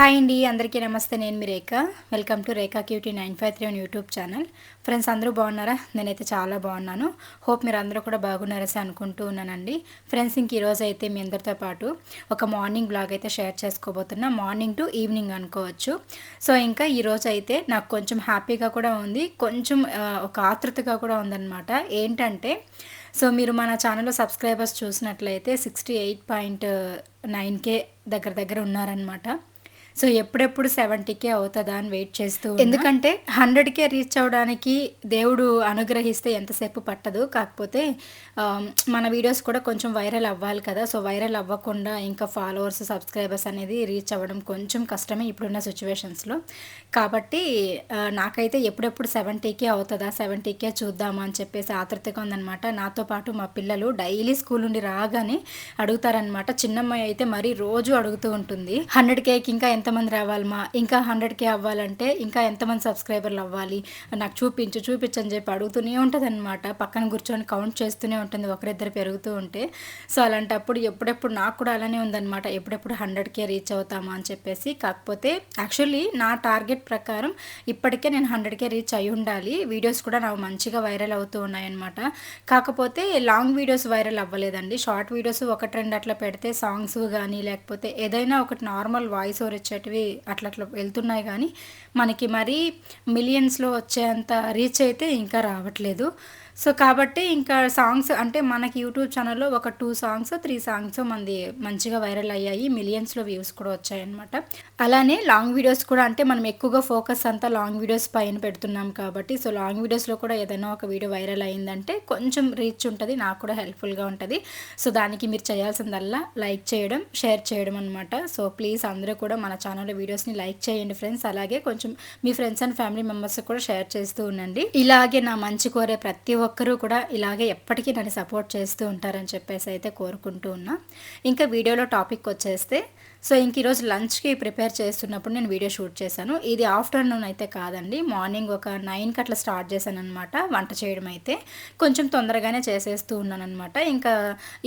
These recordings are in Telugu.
హాయ్ అండి అందరికీ నమస్తే. నేను మీ Rekha. Welcome to Rekha cutie nine five three YouTube channel. Friends అందరూ బాగున్నారా? నేనైతే చాలా బాగున్నాను. హోప్ మీరు అందరూ కూడా బాగున్నారసి అనుకుంటూ ఉన్నానండి. ఫ్రెండ్స్ ఇంక ఈరోజు అయితే మీ అందరితో పాటు ఒక మార్నింగ్ బ్లాగ్ అయితే షేర్ చేసుకోబోతున్నా. మార్నింగ్ టు ఈవినింగ్ అనుకోవచ్చు. సో ఇంకా ఈరోజు అయితే నాకు కొంచెం హ్యాపీగా కూడా ఉంది. కొంచెం ఒక ఆతృతగా కూడా ఉందన్నమాట. ఏంటంటే సో మీరు మన ఛానల్లో సబ్స్క్రైబర్స్ చూసినట్లయితే sixty eight point nine K దగ్గర దగ్గర ఉన్నారనమాట సో ఎప్పుడెప్పుడు సెవెంటీకే అవుతుందా అని వెయిట్ చేస్తూ. ఎందుకంటే హండ్రెడ్కే రీచ్ అవ్వడానికి దేవుడు అనుగ్రహిస్తే ఎంతసేపు పట్టదు. కాకపోతే మన వీడియోస్ కూడా కొంచెం వైరల్ అవ్వాలి కదా. సో వైరల్ అవ్వకుండా ఇంకా ఫాలోవర్స్ సబ్స్క్రైబర్స్ అనేది రీచ్ అవ్వడం కొంచెం కష్టమే ఇప్పుడున్న సిచ్యువేషన్స్లో. కాబట్టి నాకైతే ఎప్పుడెప్పుడు సెవెంటీకే అవుతుందా సెవెంటీకే చూద్దామా అని చెప్పేసి ఆతృతగా ఉందన్నమాట. నాతో పాటు మా పిల్లలు డైలీ స్కూల్ నుండి రాగానే అడుగుతారనమాట చిన్నమ్మాయి అయితే మరీ రోజు అడుగుతూ ఉంటుంది. హండ్రెడ్ కేకి ఇంకా ఎంతమంది రావాలి మా? ఇంకా హండ్రెడ్కే అవ్వాలంటే ఇంకా ఎంతమంది సబ్స్క్రైబర్లు అవ్వాలి? నాకు చూపించు చూపించు అని చెప్పి అడుగుతూనే ఉంటుంది అనమాట పక్కన కూర్చొని కౌంట్ చేస్తూనే ఉంటుంది. ఒకరిద్దరు పెరుగుతూ ఉంటే. సో అలాంటప్పుడు ఎప్పుడెప్పుడు నాకు కూడా అలానే ఉందన్నమాట. ఎప్పుడెప్పుడు హండ్రెడ్కే రీచ్ అవుతామా అని చెప్పేసి. కాకపోతే యాక్చువల్లీ నా టార్గెట్ ప్రకారం ఇప్పటికే నేను హండ్రెడ్కే రీచ్ అయి ఉండాలి. వీడియోస్ కూడా నాకు మంచిగా వైరల్ అవుతూ ఉన్నాయన్నమాట. కాకపోతే లాంగ్ వీడియోస్ వైరల్ అవ్వలేదండి. షార్ట్ వీడియోస్ ఒకటి రెండు అట్లా పెడితే సాంగ్స్ కానీ లేకపోతే ఏదైనా ఒకటి నార్మల్ వాయిస్ ఓవర్ వచ్చేటివి అట్లా అట్లా వెళ్తున్నాయి కానీ మనకి మరీ మిలియన్స్లో వచ్చేంత రీచ్ అయితే ఇంకా రావట్లేదు. సో కాబట్టి ఇంకా సాంగ్స్ అంటే మనకి యూట్యూబ్ ఛానల్లో ఒక టూ సాంగ్స్ త్రీ సాంగ్స్ మంది మంచిగా వైరల్ అయ్యాయి. మిలియన్స్లో వ్యూస్ కూడా వచ్చాయన్నమాట. అలానే లాంగ్ వీడియోస్ కూడా అంటే మనం ఎక్కువగా ఫోకస్ అంతా లాంగ్ వీడియోస్ పైన పెడుతున్నాం కాబట్టి సో లాంగ్ వీడియోస్లో కూడా ఏదైనా ఒక వీడియో వైరల్ అయిందంటే కొంచెం రీచ్ ఉంటుంది నాకు కూడా హెల్ప్ఫుల్గా ఉంటుంది. సో దానికి మీరు చేయాల్సిందల్లా లైక్ చేయడం షేర్ చేయడం అనమాట సో ప్లీజ్ అందరూ కూడా మన ఛానల్లో వీడియోస్ని లైక్ చేయండి ఫ్రెండ్స్ అలాగే కొంచెం మీ ఫ్రెండ్స్ అండ్ ఫ్యామిలీ మెంబర్స్ కూడా షేర్ చేస్తూ ఉండండి. ఇలాగే నా మంచి కోరే ప్రతి ఒక్కరూ కూడా ఇలాగే ఎప్పటికీ నన్ను సపోర్ట్ చేస్తూ ఉంటారని చెప్పేసి అయితే కోరుకుంటూ ఉన్నా. ఇంకా వీడియోలో టాపిక్ వచ్చేస్తే సో ఇంక ఈరోజు లంచ్కి ప్రిపేర్ చేస్తున్నప్పుడు నేను వీడియో షూట్ చేశాను. ఇది ఆఫ్టర్నూన్ అయితే కాదండి. మార్నింగ్ ఒక నైన్కి అట్లా స్టార్ట్ చేశాను అనమాట వంట చేయడం అయితే. కొంచెం తొందరగానే చేసేస్తూ ఉన్నాను అనమాట ఇంకా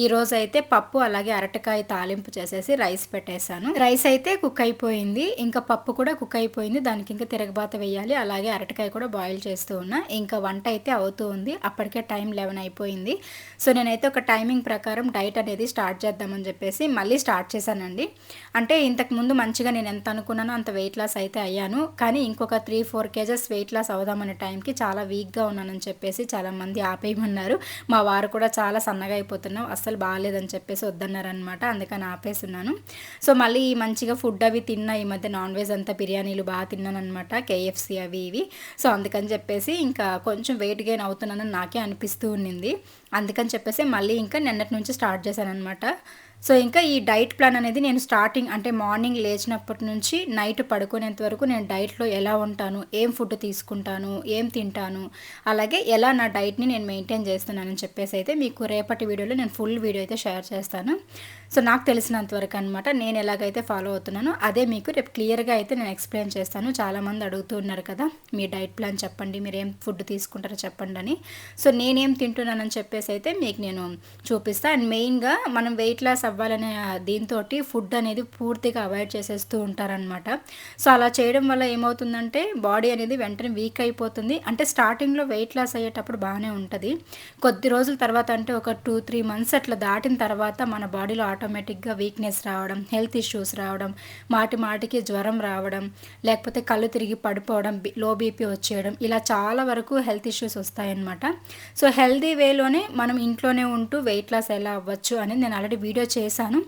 ఈరోజు అయితే పప్పు అలాగే అరటికాయ తాలింపు చేసేసి రైస్ పెట్టేశాను. రైస్ అయితే కుక్ అయిపోయింది. ఇంకా పప్పు కూడా కుక్ అయిపోయింది. దానికి ఇంకా తిరగబాత వేయాలి. అలాగే అరటికాయ కూడా బాయిల్ చేస్తూ ఉన్నా. ఇంకా వంట అయితే అవుతూ ఉంది. అప్పటికే టైం లెవెన్ అయిపోయింది. సో నేనైతే ఒక టైమింగ్ ప్రకారం డైట్ అనేది స్టార్ట్ చేద్దామని చెప్పేసి మళ్ళీ స్టార్ట్ చేశానండి. అంటే ఇంతకు ముందు మంచిగా నేను ఎంత అనుకున్నానో అంత వెయిట్ లాస్ అయితే అయ్యాను. కానీ ఇంకొక three four kgs weight loss అవుదామనే టైంకి చాలా వీక్గా ఉన్నానని చెప్పేసి చాలామంది ఆపేయమన్నారు. మా వారు కూడా చాలా సన్నగా అయిపోతున్నావు అస్సలు బాగాలేదని చెప్పేసి వద్దన్నారనమాట అందుకని ఆపేస్తున్నాను. సో మళ్ళీ మంచిగా ఫుడ్ అవి తిన్నా ఈ మధ్య నాన్ వెజ్ అంతా బిర్యానీలు బాగా తిన్నాను అనమాట కేఎఫ్సి అవి ఇవి. సో అందుకని చెప్పేసి ఇంకా కొంచెం వెయిట్ గెయిన్ అవుతున్నానని నాకే అనిపిస్తూ ఉండింది. అందుకని చెప్పేసి మళ్ళీ ఇంకా నిన్నటి నుంచి స్టార్ట్ చేశాను అనమాట సో ఇంకా ఈ డైట్ ప్లాన్ అనేది నేను స్టార్టింగ్ అంటే మార్నింగ్ లేచినప్పటి నుంచి నైట్ పడుకునేంత వరకు నేను డైట్లో ఎలా ఉంటాను ఏం ఫుడ్ తీసుకుంటాను ఏం తింటాను అలాగే ఎలా నా డైట్ని నేను మెయింటైన్ చేస్తున్నానని చెప్పేసి అయితే మీకు రేపటి వీడియోలో నేను ఫుల్ వీడియో అయితే షేర్ చేస్తాను. సో నాకు తెలిసినంత వరకు అనమాట నేను ఎలాగైతే ఫాలో అవుతున్నానో అదే మీకు రేపు క్లియర్గా అయితే నేను ఎక్స్ప్లెయిన్ చేస్తాను. చాలామంది అడుగుతూ ఉన్నారు కదా మీ డైట్ ప్లాన్ చెప్పండి మీరు ఏం ఫుడ్ తీసుకుంటారో చెప్పండి అని. సో నేనేం తింటున్నానని చెప్పేసి అయితే మీకు నేను చూపిస్తాను అండ్ మెయిన్గా మనం వెయిట్ లాస్ అవ్వాలనే దీంతో ఫుడ్ అనేది పూర్తిగా అవాయిడ్ చేసేస్తూ ఉంటారనమాట సో అలా చేయడం వల్ల ఏమవుతుందంటే బాడీ అనేది వెంటనే వీక్ అయిపోతుంది. అంటే స్టార్టింగ్లో వెయిట్ లాస్ అయ్యేటప్పుడు బాగానే ఉంటుంది. కొద్ది రోజుల తర్వాత అంటే ఒక టూ త్రీ మంత్స్ అట్లా దాటిన తర్వాత మన బాడీలో ఆటోమేటిక్గా వీక్నెస్ రావడం హెల్త్ ఇష్యూస్ రావడం మాటి మాటికి జ్వరం రావడం లేకపోతే కళ్ళు తిరిగి పడిపోవడం లో బీపీ వచ్చేయడం ఇలా చాలా వరకు హెల్త్ ఇష్యూస్ వస్తాయన్నమాట. సో హెల్దీ వేలోనే మనం ఇంట్లోనే ఉంటూ వెయిట్ లాస్ ఎలా అవ్వచ్చు అనేది నేను ఆల్రెడీ వీడియో చేశాను.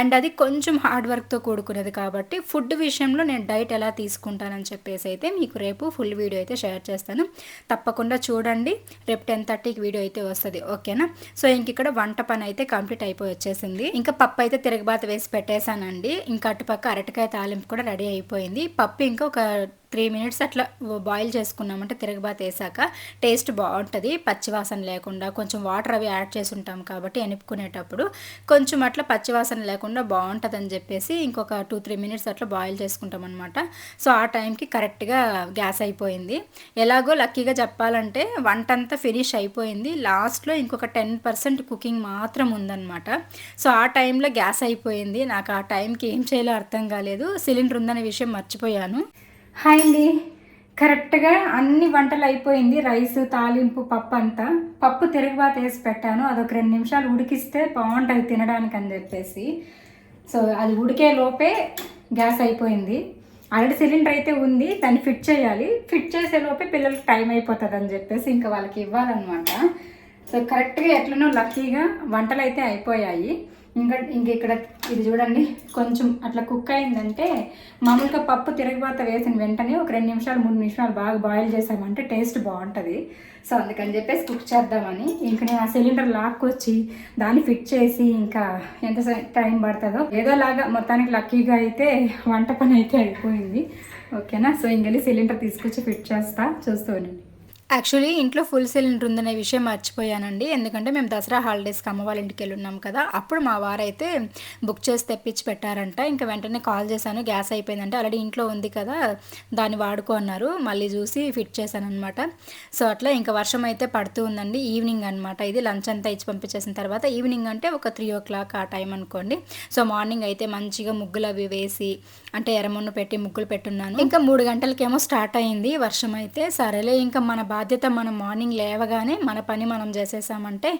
అండ్ అది కొంచెం హార్డ్ వర్క్తో కూడుకునేది కాబట్టి ఫుడ్ విషయంలో నేను డైట్ ఎలా తీసుకుంటానని చెప్పేసి అయితే మీకు రేపు ఫుల్ వీడియో అయితే షేర్ చేస్తాను. తప్పకుండా చూడండి. రేపు టెన్ థర్టీకి వీడియో అయితే వస్తుంది. ఓకేనా సో ఇంక ఇక్కడ వంట పని అయితే కంప్లీట్ అయిపోయి వచ్చేసింది. ఇంకా పప్పు అయితే తిరగబాత వేసి పెట్టేశానండి. ఇంకా అటుపక్క అరటికాయ తాలింపు కూడా రెడీ అయిపోయింది. పప్పు ఇంకా ఒక త్రీ మినిట్స్ అట్లా బాయిల్ చేసుకున్నామంటే తిరగబాత వేసాక టేస్ట్ బాగుంటుంది. పచ్చివాసన లేకుండా కొంచెం వాటర్ అవి యాడ్ చేసి ఉంటాం కాబట్టి ఎనుపుకునేటప్పుడు కొంచెం అట్లా పచ్చివాసన లేకుండా బాగుంటుంది అని చెప్పేసి ఇంకొక టూ త్రీ మినిట్స్ అట్లా బాయిల్ చేసుకుంటాం అనమాట సో ఆ టైంకి కరెక్ట్గా గ్యాస్ అయిపోయింది. ఎలాగో లక్కీగా చెప్పాలంటే వంట అంతా ఫినిష్ అయిపోయింది. లాస్ట్లో ఇంకొక టెన్ పర్సెంట్ కుకింగ్ మాత్రం ఉందన్నమాట. సో ఆ టైంలో గ్యాస్ అయిపోయింది. నాకు ఆ టైంకి ఏం చేయాలో అర్థం కాలేదు. సిలిండర్ ఉందనే విషయం మర్చిపోయాను. హాయ్ అండి. కరెక్ట్గా అన్ని వంటలు అయిపోయింది. రైస్ తాలింపు పప్పు అంతా. పప్పు తిరుగుబాత వేసి పెట్టాను. అదొక రెండు నిమిషాలు ఉడికిస్తే బాగుంటుంది తినడానికి అని చెప్పేసి. సో అది ఉడికే లోపే గ్యాస్ అయిపోయింది. ఆల్రెడీ సిలిండర్ అయితే ఉంది. దాన్ని ఫిట్ చేయాలి. ఫిట్ చేసే లోపే పిల్లలకి టైం అయిపోతుంది అని చెప్పేసి ఇంకా వాళ్ళకి ఇవ్వాలన్నమాట. సో కరెక్ట్గా ఎట్లనో లక్కీగా వంటలు అయితే అయిపోయాయి. ఇంకా ఇంక ఇక్కడ ఇది చూడండి కొంచెం అట్లా కుక్ అయిందంటే మామూలుగా పప్పు తిరగబాత వేసిన వెంటనే ఒక రెండు నిమిషాలు మూడు నిమిషాలు బాగా బాయిల్ చేసామంటే టేస్ట్ బాగుంటుంది. సో అందుకని చెప్పేసి కుక్ చేద్దామని ఇంకా నేను ఆ సిలిండర్ లాక్కొచ్చి దాన్ని ఫిట్ చేసి ఇంకా ఎంత టైం పడుతుందో ఏదోలాగా మొత్తానికి లక్కీగా అయితే వంట పని అయితే అయిపోయింది. ఓకేనా సో ఇంకెళ్ళి సిలిండర్ తీసుకొచ్చి ఫిట్ చేస్తా చూస్తూ ఉండండి. యాక్చువల్లీ ఇంట్లో ఫుల్ సిలిండర్ ఉందనే విషయం మర్చిపోయానండి. ఎందుకంటే మేము దసరా హాలిడేస్కి అమ్మ వాళ్ళ ఇంటికి ఉన్నాం కదా. అప్పుడు మా వారైతే బుక్ చేసి తెప్పించి పెట్టారంట. ఇంకా వెంటనే కాల్ చేశాను. గ్యాస్ అయిపోయిందంటే ఆల్రెడీ ఇంట్లో ఉంది కదా దాన్ని వాడుకో అన్నారు. మళ్ళీ చూసి ఫిట్ చేశాను అనమాట సో అట్లా ఇంకా వర్షం అయితే పడుతూ ఉందండి. ఈవినింగ్ అనమాట ఇది లంచ్ అంతా ఇచ్చి పంపించేసిన తర్వాత ఈవినింగ్ అంటే ఒక త్రీ ఓ క్లాక్ ఆ టైం అనుకోండి. సో మార్నింగ్ అయితే మంచిగా ముగ్గులు అవి వేసి అంటే ఎర్రమున్ను పెట్టి ముగ్గులు పెట్టున్నాను. ఇంకా మూడు గంటలకేమో స్టార్ట్ అయింది వర్షం అయితే. సరేలే ఇంకా మన బాధ్యత మనం మార్నింగ్ లేవగానే మన పని మనం చేసేసామంటే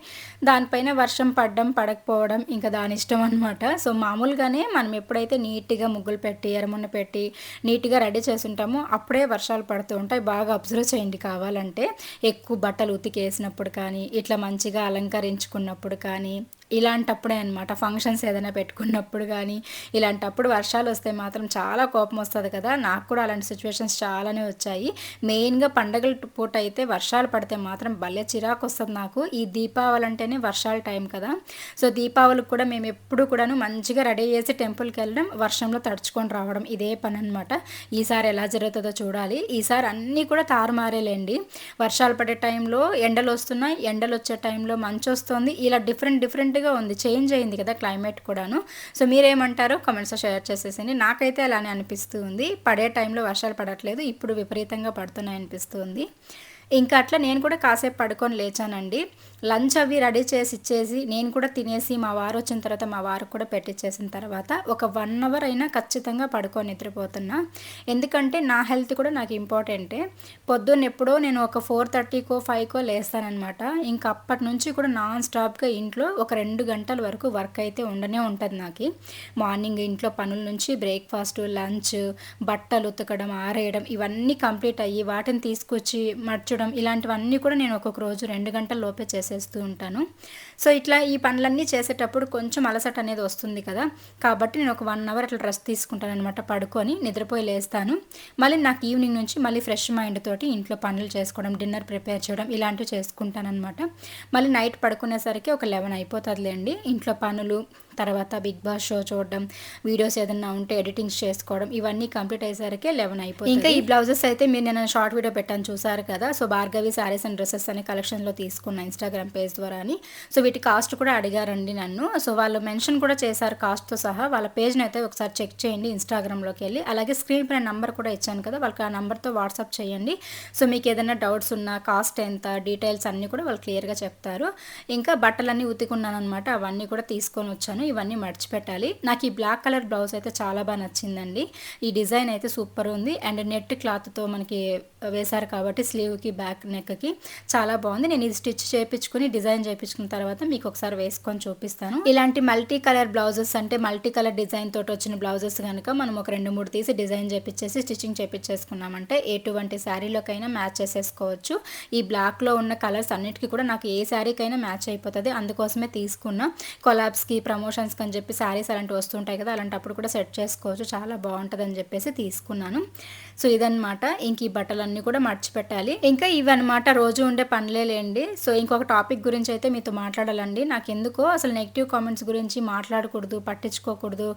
దానిపైన వర్షం పడడం పడకపోవడం ఇంకా దాని ఇష్టం అనమాట సో మామూలుగానే మనం ఎప్పుడైతే నీట్గా ముగ్గులు పెట్టి ఎరమున్న పెట్టి నీట్గా రెడీ చేసి ఉంటామో అప్పుడే వర్షాలు పడుతూ ఉంటాయి. బాగా అబ్జర్వ్ చేయండి కావాలంటే. ఎక్కువ బట్టలు ఉతికేసినప్పుడు కానీ ఇట్లా మంచిగా అలంకరించుకున్నప్పుడు కానీ ఇలాంటప్పుడే అనమాట ఫంక్షన్స్ ఏదైనా పెట్టుకున్నప్పుడు కానీ ఇలాంటప్పుడు వర్షాలు వస్తే మాత్రం చాలా కోపం వస్తుంది కదా. నాకు కూడా అలాంటి సిచ్యువేషన్స్ చాలానే వచ్చాయి. మెయిన్గా పండగల పూట అయితే వర్షాలు పడితే మాత్రం భలే చిరాకు వస్తుంది నాకు. ఈ దీపావళి అంటేనే వర్షాల టైం కదా. సో దీపావళికి కూడా మేము ఎప్పుడు కూడాను మంచిగా రెడీ చేసి టెంపుల్కి వెళ్ళడం వర్షంలో తడుచుకొని రావడం ఇదే పని అనమాట ఈసారి ఎలా జరుగుతుందో చూడాలి. ఈసారి అన్నీ కూడా తారుమారేలేండి. వర్షాలు పడే టైంలో ఎండలు వస్తున్నాయి. ఎండలు వచ్చే టైంలో మంచు వస్తుంది. ఇలా డిఫరెంట్ డిఫరెంట్ డిఫరెంట్గా ఉంది చేంజ్ అయింది కదా క్లైమేట్ కూడాను. సో మీరేమంటారో కమెంట్స్లో షేర్ చేసేసింది నాకైతే అలానే అనిపిస్తూ ఉంది. పడే టైంలో వర్షాలు పడట్లేదు. ఇప్పుడు విపరీతంగా పడుతున్నాయి అనిపిస్తుంది ఇంకా అట్లా నేను కూడా కాసేపు పడుకొని లేచానండి. లంచ్ అవి రెడీ చేసి ఇచ్చేసి నేను కూడా తినేసి మా వారు వచ్చిన తర్వాత మా వారు కూడా పెట్టించేసిన తర్వాత ఒక వన్ అవర్ అయినా ఖచ్చితంగా పడుకొని నిద్రపోతున్నా. ఎందుకంటే నా హెల్త్ కూడా నాకు ఇంపార్టెంటే. పొద్దున్న ఎప్పుడో నేను ఒక ఫోర్ థర్టీకో ఫైవ్కో లేస్తానమాట ఇంకా అప్పటి నుంచి కూడా నాన్ స్టాప్గా ఇంట్లో ఒక రెండు గంటల వరకు వర్క్ అయితే ఉండనే ఉంటుంది నాకు. మార్నింగ్ ఇంట్లో పనుల నుంచి బ్రేక్ఫాస్ట్ లంచ్ బట్టలు ఉతకడం ఆరేయడం ఇవన్నీ కంప్లీట్ అయ్యి వాటిని తీసుకొచ్చి మర్చడం ఇలాంటివన్నీ కూడా నేను ఒక్కొక్క రోజు రెండు గంటల లోపే చేసేస్తూ ఉంటాను. సో ఇట్లా ఈ పనులన్నీ చేసేటప్పుడు కొంచెం అలసట అనేది వస్తుంది కదా. కాబట్టి నేను ఒక వన్ అవర్ అట్లా రెస్ట్ తీసుకుంటాను అనమాట పడుకొని నిద్రపోయి లేస్తాను. మళ్ళీ నాకు ఈవినింగ్ నుంచి మళ్ళీ ఫ్రెష్ మైండ్ తోటి ఇంట్లో పనులు చేసుకోవడం డిన్నర్ ప్రిపేర్ చేయడం ఇలాంటివి చేసుకుంటాను అనమాట మళ్ళీ నైట్ పడుకునేసరికి ఒక లెవెన్ అయిపోతుందిలేండి. ఇంట్లో పనులు తర్వాత బిగ్ బాస్ షో చూడడం వీడియోస్ ఏదైనా ఉంటే ఎడిటింగ్స్ చేసుకోవడం ఇవన్నీ కంప్లీట్ అయ్యేసరికి లెవెన్ అయిపోయింది ఇంకా ఈ బ్లౌజెస్ అయితే మీరు నేను షార్ట్ వీడియో పెట్టాను చూసారు కదా so Bhargavi sarees and dresses అనే కలెక్షన్లో తీసుకున్న ఇన్స్టాగ్రామ్ పేజ్ ద్వారా అని. సో వీటి కాస్ట్ కూడా అడిగారండి నన్ను. సో వాళ్ళు మెన్షన్ కూడా చేశారు కాస్ట్తో సహా. వాళ్ళ పేజ్ని అయితే ఒకసారి చెక్ చేయండి ఇన్స్టాగ్రామ్లోకి వెళ్ళి. అలాగే స్క్రీన్ పైన నెంబర్ కూడా ఇచ్చాను కదా వాళ్ళకి ఆ నెంబర్తో వాట్సాప్ చేయండి. సో మీకు ఏదైనా డౌట్స్ ఉన్నా కాస్ట్ ఎంత డీటెయిల్స్ అన్నీ కూడా వాళ్ళు క్లియర్గా చెప్తారు. ఇంకా బట్టలన్నీ ఉతికున్నాను అనమాట అవన్నీ కూడా తీసుకొని వచ్చాను. ఇవన్నీ మర్చిపెట్టాలి. నాకు ఈ బ్లాక్ కలర్ బ్లౌజ్ అయితే చాలా బాగా నచ్చిందండి. ఈ డిజైన్ అయితే సూపర్ ఉంది. అండ్ నెట్ క్లాత్తో మనకి వేశారు కాబట్టి స్లీవ్కి బ్యాక్ నెక్కి చాలా బాగుంది. నేను ఇది స్టిచ్ చేయించుకుని డిజైన్ చేయించుకున్న తర్వాత మీకు ఒకసారి వేసుకొని చూపిస్తాను. ఇలాంటి మల్టీ కలర్ బ్లౌజెస్ అంటే మల్టీ కలర్ డిజైన్ తోటి వచ్చిన బ్లౌజెస్ కనుక మనం ఒక రెండు మూడు తీసి డిజైన్ చేపించేసి స్టిచ్చింగ్ చేపించేసుకున్నామంటే ఎటువంటి శారీలోకైనా మ్యాచ్ చేసేసుకోవచ్చు. ఈ బ్లాక్లో ఉన్న కలర్స్ అన్నిటికీ కూడా నాకు ఏ శారీకైనా మ్యాచ్ అయిపోతుంది. అందుకోసమే తీసుకున్నా కొలాబ్స్కి ప్రమోషన్ ప్రమోషన్స్కి అని చెప్పి శారీస్ అలాంటివి వస్తుంటాయి కదా అలాంటప్పుడు కూడా సెట్ చేసుకోవచ్చు. చాలా బాగుంటుంది అని చెప్పేసి తీసుకున్నాను. సో ఇదనమాట ఇంక ఈ బట్టలన్నీ కూడా మర్చిపెట్టాలి. ఇంకా ఇవన్నమాట. రోజు ఉండే పనులే లేండి. సో ఇంకొక టాపిక్ గురించి అయితే మీతో మాట్లాడాలండి. నాకు ఎందుకో అసలు నెగిటివ్ కామెంట్స్ గురించి మాట్లాడకూడదు పట్టించుకోకూడదు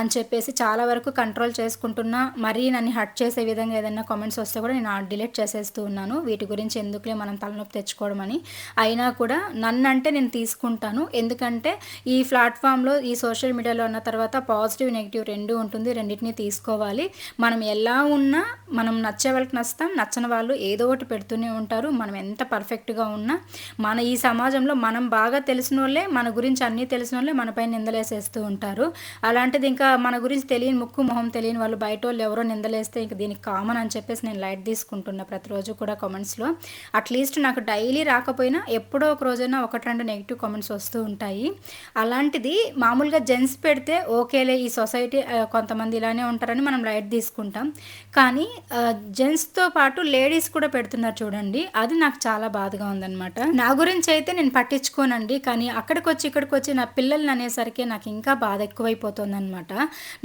అని చెప్పేసి చాలా వరకు కంట్రోల్ చేసుకుంటున్నా. మరీ నన్ను హట్ చేసే విధంగా ఏదైనా కామెంట్స్ వస్తే కూడా నేను డిలీట్ చేసేస్తూ ఉన్నాను. వీటి గురించి ఎందుకులే మనం తలనొప్పి తెచ్చుకోవడం అని. అయినా కూడా నన్ను అంటే నేను తీసుకుంటాను. ఎందుకంటే ఈ ప్లాట్ఫామ్ ప్లాట్ఫామ్లో ఈ సోషల్ మీడియాలో ఉన్న తర్వాత పాజిటివ్ నెగిటివ్ రెండు ఉంటుంది. రెండింటిని తీసుకోవాలి. మనం ఎలా ఉన్నా మనం నచ్చే వాళ్ళకి నచ్చుతాం. నచ్చని వాళ్ళు ఏదో ఒకటి పెడుతూనే ఉంటారు. మనం ఎంత పర్ఫెక్ట్గా ఉన్నా మన ఈ సమాజంలో మనం బాగా తెలిసిన వాళ్ళే మన గురించి అన్నీ తెలిసిన వాళ్ళే మనపై నిందలేసేస్తూ ఉంటారు. అలాంటిది ఇంకా మన గురించి తెలియని ముక్కు మొహం తెలియని వాళ్ళు బయట వాళ్ళు ఎవరో నిందలేస్తే ఇంక దీనికి కామన్ అని చెప్పేసి నేను లైట్ తీసుకుంటున్నా ప్రతిరోజు కూడా కామెంట్స్లో. అట్లీస్ట్ నాకు డైలీ రాకపోయినా ఎప్పుడో ఒక రోజైనా ఒకటి రెండు నెగిటివ్ కామెంట్స్ వస్తూ ఉంటాయి. అలాంటిది మామూలుగా జెంట్స్ పెడితే ఓకేలే ఈ సొసైటీ కొంతమంది ఇలానే ఉంటారని మనం లైట్ తీసుకుంటాం. కానీ జెంట్స్తో పాటు లేడీస్ కూడా పెడుతున్నారు చూడండి. అది నాకు చాలా బాధగా ఉందన్నమాట. నా గురించి అయితే నేను పట్టించుకోనండి. కానీ అక్కడికి వచ్చి ఇక్కడికి వచ్చి నా పిల్లల్ని అనేసరికి నాకు ఇంకా బాధ ఎక్కువైపోతుంది అనమాట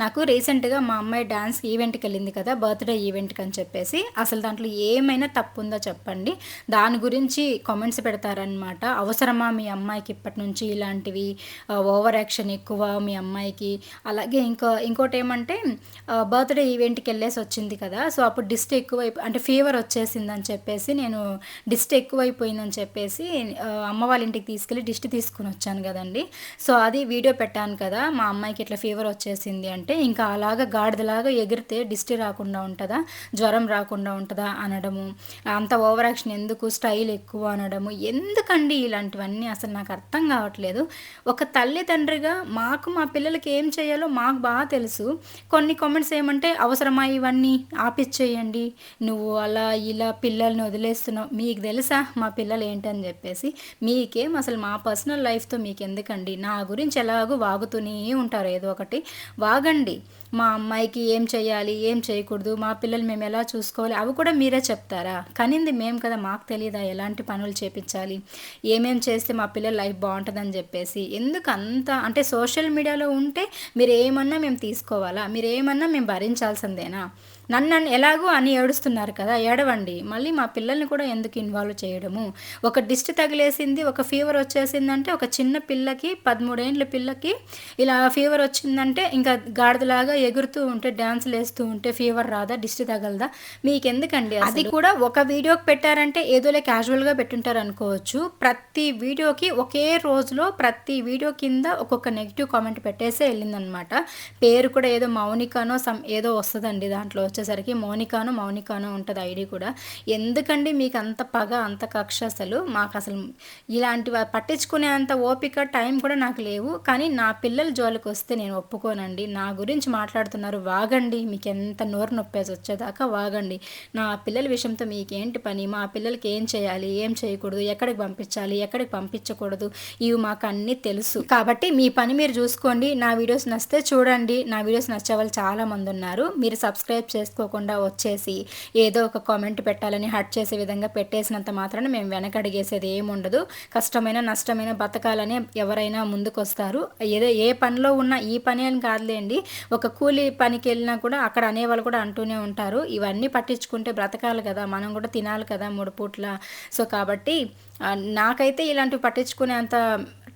నాకు రీసెంట్గా మా అమ్మాయి డ్యాన్స్ ఈవెంట్కి వెళ్ళింది కదా బర్త్డే ఈవెంట్కి అని చెప్పేసి అసలు దాంట్లో ఏమైనా తప్పు ఉందో చెప్పండి. దాని గురించి కామెంట్స్ పెడతారనమాట అవసరమా మీ అమ్మాయికి ఇప్పటి నుంచి ఇలాంటివి ఓవర్ యాక్షన్ ఎక్కువ మీ అమ్మాయికి. అలాగే ఇంకో ఇంకోటి ఏమంటే బర్త్డే ఈవెంట్కి వెళ్ళేసి వచ్చింది కదా సో అప్పుడు డిస్ట్ ఎక్కువ అంటే ఫీవర్ వచ్చేసింది అని చెప్పేసి నేను డిస్ట్ ఎక్కువైపోయిందని చెప్పేసి అమ్మ వాళ్ళ ఇంటికి తీసుకెళ్ళి డిస్ట్ తీసుకుని వచ్చాను కదండి. సో అది వీడియో పెట్టాను కదా మా అమ్మాయికి ఇట్లా ఫీవర్ వచ్చేసింది అంటే ఇంకా అలాగా గాడిదలాగా ఎగిరితే డిస్ట్ రాకుండా ఉంటుందా జ్వరం రాకుండా ఉంటుందా అనడము అంత ఓవర్ యాక్షన్ ఎందుకు స్టైల్ ఎక్కువ అనడము ఎందుకండి ఇలాంటివన్నీ అసలు నాకు అర్థం కావట్లేదు. ఒక తల్లిదండ్రిగా మాకు మా పిల్లలకి ఏం చేయాలో మాకు బాగా తెలుసు. కొన్ని కామెంట్స్ ఏమంటే అవసరమా ఇవన్నీ? ఆపిచ్చేయండి. నువ్వు అలా ఇలా పిల్లల్ని వదిలేస్తున్నావు. మీకు తెలుసా మా పిల్లలు ఏంటని చెప్పేసి? మీకేం అసలు మా పర్సనల్ లైఫ్తో మీకు ఎందుకండి నా గురించి ఎలాగో వాగుతూనే ఉంటారు ఏదో ఒకటి. వాగండి. మా అమ్మాయికి ఏం చేయాలి ఏం చేయకూడదు మా పిల్లలు మేము ఎలా చూసుకోవాలి అవి కూడా మీరే చెప్తారా? కనింది మేము కదా మాకు తెలియదా ఎలాంటి పనులు చేపించాలి ఏమేం చేస్తే మా పిల్లల లైఫ్ బాగుంటుందని చెప్పేసి. ఎందుకు అంత అంటే సోషల్ మీడియాలో ఉంటే మీరు ఏమన్నా మేము తీసుకోవాలా మీరు ఏమన్నా మేము భరించాల్సిందేనా? నన్ను ఎలాగో అని ఏడుస్తున్నారు కదా ఏడవండి. మళ్ళీ మా పిల్లల్ని కూడా ఎందుకు ఇన్వాల్వ్ చేయడము? ఒక డిస్ట్ తగిలేసింది ఒక ఫీవర్ వచ్చేసిందంటే ఒక చిన్న పిల్లకి పదమూడేండ్ల పిల్లకి ఇలా ఫీవర్ వచ్చిందంటే ఇంకా గాడిదలాగా ఎగురుతూ ఉంటే డ్యాన్స్లు వేస్తూ ఉంటే ఫీవర్ రాదా డిస్ట్ తగలదా? మీకు ఎందుకండి అది కూడా ఒక వీడియోకి పెట్టారంటే ఏదోలే క్యాజువల్గా పెట్టుంటారు అనుకోవచ్చు. ప్రతి వీడియోకి ఒకే రోజులో ప్రతి వీడియో కింద ఒక్కొక్క నెగిటివ్ కామెంట్ పెట్టేసే వెళ్ళిందనమాట. పేరు కూడా ఏదో మౌనికనో సమ్ ఏదో వస్తుందండి దాంట్లో వచ్చేసరికి మౌనికాను మౌనికాను ఉంటుంది ఐడి కూడా. ఎందుకండి మీకు అంత పగ అంత కక్ష అసలు? మాకు అసలు ఇలాంటి పట్టించుకునే అంత ఓపిక టైం కూడా నాకు లేవు. కానీ నా పిల్లల జోలికి వస్తే నేను ఒప్పుకోనండి. నా గురించి మాట్లాడుతున్నారు వాగండి మీకు ఎంత నోరు నొప్పేసి వచ్చేదాకా వాగండి. నా పిల్లల విషయంతో మీకేంటి పని? మా పిల్లలకి ఏం చేయాలి? ఏం చేయకూడదు? ఎక్కడికి పంపించాలి? ఎక్కడికి పంపించకూడదు? ఇవి మాకు అన్నీ తెలుసు. కాబట్టి మీ పని మీరు చూసుకోండి. నా వీడియోస్ నచ్చితే చూడండి. నా వీడియోస్ నచ్చే వాళ్ళు చాలామంది ఉన్నారు. మీరు సబ్స్క్రైబ్ చేసి చేసుకోకుండా వచ్చేసి ఏదో ఒక కామెంట్ పెట్టాలని హట్ చేసే విధంగా పెట్టేసినంత మాత్రాన మేము వెనకడిగేసేది ఏముండదు. కష్టమైన నష్టమైన బతకాలని ఎవరైనా ముందుకొస్తారు. ఏదో ఏ పనిలో ఉన్న ఈ పని అని కాదులేండి. ఒక కూలి పనికి వెళ్ళినా కూడా అక్కడ అనేవాళ్ళు కూడా అంటూనే ఉంటారు. ఇవన్నీ పట్టించుకుంటే బ్రతకాలి కదా. మనం కూడా తినాలి కదా మూడు పూట్ల. సో కాబట్టి నాకైతే ఇలాంటివి పట్టించుకునే అంత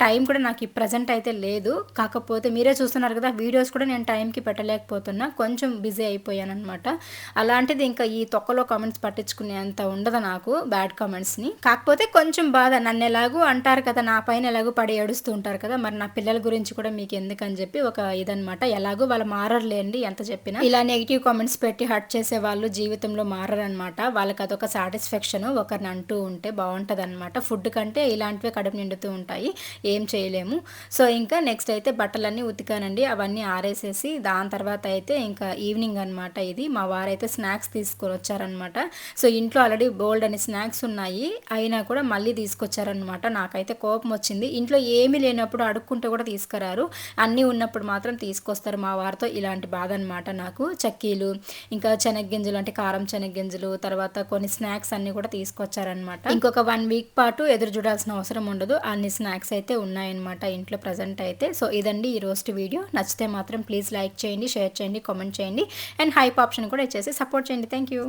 టైం కూడా నాకు ప్రజెంట్ అయితే లేదు. కాకపోతే మీరే చూస్తున్నారు కదా వీడియోస్ కూడా నేను టైంకి పెట్టలేకపోతున్నా. కొంచెం బిజీ అయిపోయాను అనమాట అలాంటిది ఇంకా ఈ తొక్కలో కామెంట్స్ పట్టించుకునేంత ఉండదు నాకు బ్యాడ్ కామెంట్స్ని కాకపోతే కొంచెం బాధ నన్ను ఎలాగూ అంటారు కదా నా పైన ఎలాగో పడి ఏడుస్తూ ఉంటారు కదా మరి నా పిల్లల గురించి కూడా మీకు ఎందుకని చెప్పి ఒక ఇదనమాట ఎలాగో వాళ్ళు మారర్లేండి ఎంత చెప్పినా. ఇలా నెగిటివ్ కామెంట్స్ పెట్టి హర్ట్ చేసే వాళ్ళు జీవితంలో మారరనమాట వాళ్ళకి అదొక సాటిస్ఫాక్షన్ ఒకరిని అంటూ ఉంటే బాగుంటుంది అనమాట ఫుడ్ కంటే ఇలాంటివే కడుపు నిండుతూ ఉంటాయి. ఏం చేయలేము. సో ఇంకా నెక్స్ట్ అయితే బట్టలన్నీ ఉతికానండి. అవన్నీ ఆరేసేసి దాని తర్వాత అయితే ఇంకా ఈవినింగ్ అనమాట ఇది. మా వారైతే స్నాక్స్ తీసుకొని వచ్చారనమాట సో ఇంట్లో ఆల్రెడీ బోల్డ్ అని స్నాక్స్ ఉన్నాయి. అయినా కూడా మళ్ళీ తీసుకొచ్చారనమాట నాకైతే కోపం వచ్చింది. ఇంట్లో ఏమీ లేనప్పుడు అడుక్కుంటే కూడా తీసుకురారు. అన్నీ ఉన్నప్పుడు మాత్రం తీసుకొస్తారు మా వారితో ఇలాంటి బాధ అనమాట నాకు. చక్కీలు ఇంకా శనగ్గింజలు అంటే కారం శనగ్గింజలు తర్వాత కొన్ని స్నాక్స్ అన్నీ కూడా తీసుకొచ్చారనమాట ఇంకొక వన్ వీక్ పాటు ఎదురు చూడాల్సిన అవసరం ఉండదు. అన్ని స్నాక్స్ అయితే అయితే ఉన్నాయన్నమాట ఇంట్లో ప్రజెంట్ అయితే. సో ఇదండి ఈ రోజు వీడియో నచ్చితే మాత్రం ప్లీజ్ లైక్ చేయండి షేర్ చేయండి కామెంట్ చేయండి. అండ్ హైప్ ఆప్షన్ కూడా ఇచ్చేసి సపోర్ట్ చేయండి. Thank you